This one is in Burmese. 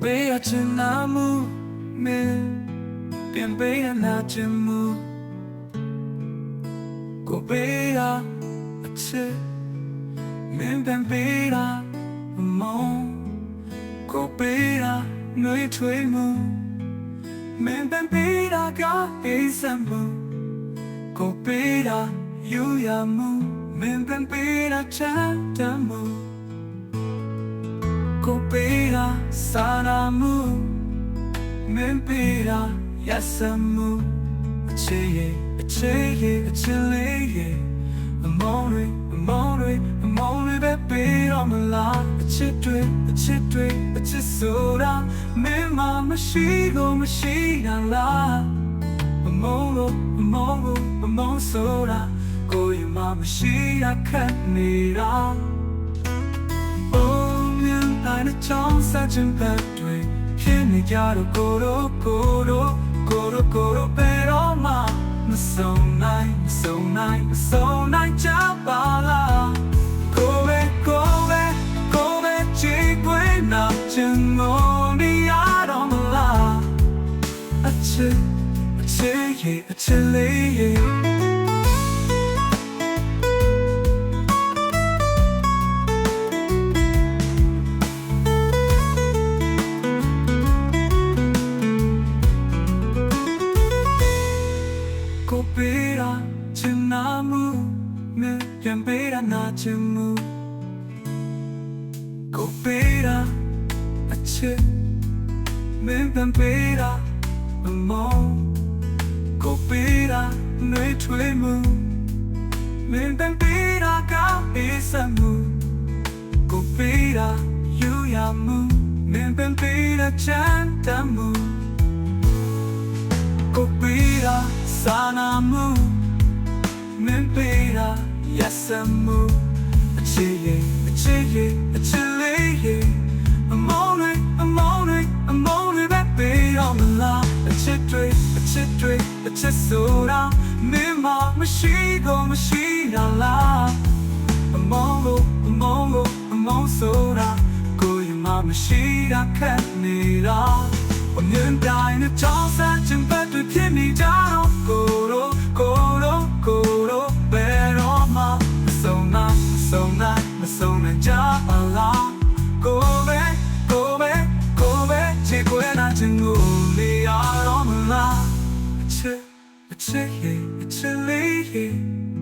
ပေးရချင်နာမှုမင်းပြန်ပေးရနာချင်မှုကိုပေးရအချစ်မင်းပြန်ပေးရမောင်ကိုပေးရနှွေးထွေးမှုမင်းပြန်ပေးရ ကအေးစံမှုကိုပေးရယူရမှုမင်းပြန်ပေးရချမ်းတမ်းမှုကိုပေးတာစာနာမှုမင်းပေး နိုင်တဲ့ချောင်းဆက်ခြင်းပဲတွေဖြစ်နေကြတော့ကိုတို့ကိုတို့ကိုတို့ကိုတို့ပဲတော့မှမဆုံးနိုင်ဆုံးနိုင်ဆုံးနိုင်ချပါလားကိုပဲကိုပဲကိုပဲချီးပွေးနာခြင်းမနေရတော့မလားအချစ်အချစ်ရဲ့အချစ်လေးရဲ့ ချင်နာမှုမင်းပြန်ပေးတာနာချင်မှုကိုပေးတာအချစ်မင်းပြန်ပေးတာအမောင်းကိုပေးတာနှွေးထွေးမှုမင်းပြန်ပေးတာကောင်းအေးစမှုကိုပေးတာယူရမှုမင်းပြန်ပေးတာချမ်းတမ်းမှုကိုပေးတာစာနာမှုမင်းပေး တာရစမှုအချစ်ရဲ့အချစ်ရဲ့အချစ်လေးရဲ့အမောင်းတွေအမောင်းတွေအမောင်းတွေပဲပေးတော့မလားအချစ်တွေအချစ်တွေအချစ်ဆိုတာမင်းမမရှိတော့မရှိတာလားအမောင်းလို့အမောင်းလို့အမောင်းဆိုတာကိုယ်မမရှိတာခက်နေတာ 我面对的朝三千百对骗你家咯，咕噜咕噜咕噜 it's a year, it's a year.